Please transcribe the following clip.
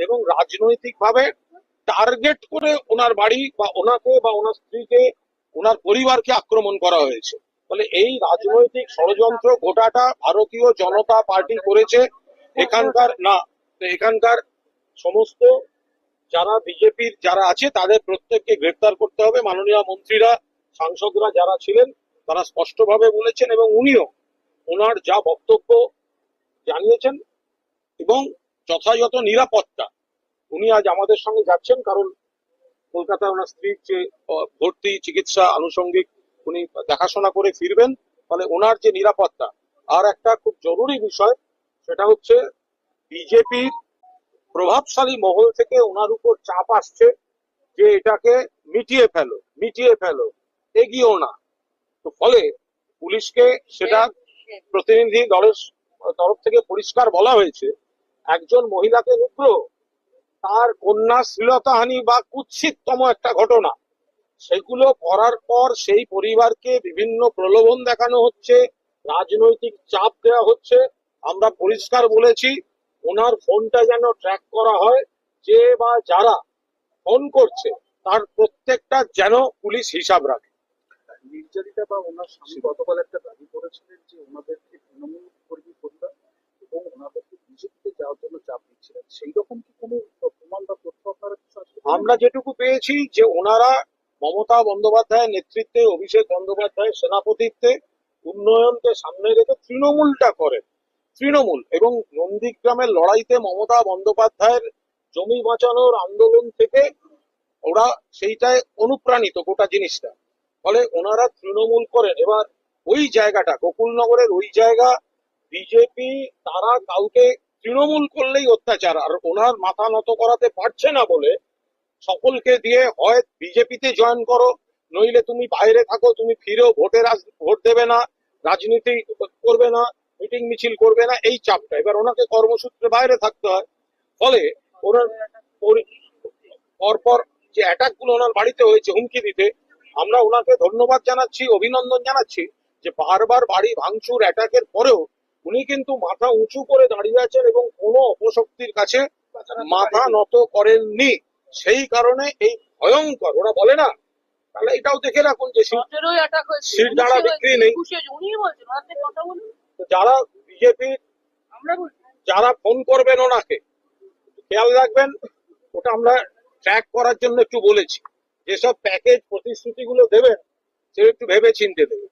এবং রাজনৈতিকভাবে টার্গেট করে ওনার বাড়ি বা ওনাকে বা ওনার স্ত্রীকে, ওনার পরিবারকে আক্রমণ করা হয়েছে। ফলে এই রাজনৈতিক ষড়যন্ত্র গোটাটা ভারতীয় জনতা পার্টি করেছে। এখানকার, না, এখানকার সমস্ত যারা বিজেপির যারা আছে, তাদের প্রত্যেককে গ্রেপ্তার করতে হবে। মাননীয় মন্ত্রীরা, সাংসদরা যারা ছিলেন, তারা স্পষ্টভাবে বলেছেন এবং উনিও ওনার যা বক্তব্য জানিয়েছেন এবং যথাযথ নিরাপত্তা। উনি আজ আমাদের সঙ্গে যাচ্ছেন কারণ কলকাতায় ওনার স্ত্রীর যে ভর্তি চিকিৎসা আনুষঙ্গিক উনি দেখাশোনা করে ফিরবেন ফলে ওনার যে নিরাপত্তা আর একটা খুব জরুরি বিষয় সেটা হচ্ছে বিজেপির প্রভাবশালী মহল থেকে ওনার উপর চাপ আসছে যে এটাকে মিটিয়ে ফেলো মিটিয়ে ফেলো এগিয়েও না। তো ফলে পুলিশকে সেটা প্রতিনিধি দলের তরফ থেকে পরিষ্কার বলা হয়েছে একজন মহিলাকে নিগ্রহ তার কন্যা শ্লীলতাহানি বা কুৎসিততম একটা ঘটনা। সেগুলো করার পর সেই পরিবারকে বিভিন্ন প্রলোভন দেখানো হচ্ছে, রাজনৈতিক চাপ দেওয়া হচ্ছে। আমরা পরিষ্কার বলেছি, ওনার ফোনটা যেন ট্র্যাক করা হয়, যে বা যারা ফোন করছে, তার প্রত্যেকটা যেন পুলিশ হিসাব রাখে। নির্যাতিতা বা ওনার স্বামী গতকাল একটা দাবি করেছিলেন যে ওনাদেরকে তৃণমূল কর্মী পরিবার এবং ওনাদেরকে বিজেপিতে যাওয়ার কি? আমরা যেটুকু পেয়েছি যে ওনারা মমতা বন্দ্যোপাধ্যায়ের নেতৃত্বে, অভিষেক বন্দ্যোপাধ্যায়ের সেনাপতিত্বে উন্নয়নকে সামনে রেখে তৃণমূলটা করেন তৃণমূল এবং নন্দীগ্রামের লড়াইতে মমতা বন্দ্যোপাধ্যায়ের জমি বাঁচানোর আন্দোলন থেকে ওরা সেইটায় অনুপ্রাণিত গোটা জিনিসটা। ফলে ওনারা তৃণমূল করেন। এবার ওই জায়গাটা, গোকুলনগরের ওই জায়গা, বিজেপি, তারা কাউকে তৃণমূল করলেই অত্যাচার, আর ওনার মাথা নত করাতে পারছে না বলে সকলকে দিয়ে হয় বিজেপিতে জয়েন করো, নইলে তুমি বাইরে থাকো, তুমি ফিরেও আস- ভোট দেবে না, রাজনীতি করবে না, মিটিং মিছিল করবে না, এই চাপটা। এবার ওনাকে কর্মসূত্রে বাইরে থাকতে হয়। ফলে ওনার পরপর যে অ্যাটাকগুলো ওনার বাড়িতে হয়েছে হুমকি দিতে, আমরা ওনাকে ধন্যবাদ জানাচ্ছি, অভিনন্দন জানাচ্ছি যে বারবার বাড়ি ভাঙচুর অ্যাটাকের পরেও উনি কিন্তু মাথা উঁচু করে দাঁড়িয়ে আছেন এবং কোনো অপশক্তির কাছে মাথা নত করেননি। সেই কারণে এই ভয়ঙ্কর ওরা বলে না। তাহলে এটাও দেখে রাখুন যে সিট বিক্রি নেই। যারা বিজেপির বলছি। যারা ফোন করবেন ওনাকে খেয়াল রাখবেন ওটা আমরা ট্র্যাক করার জন্য একটু বলেছি। যেসব প্যাকেজ প্রতিশ্রুতিগুলো দেবেন সে একটু ভেবে চিনতে দেবেন।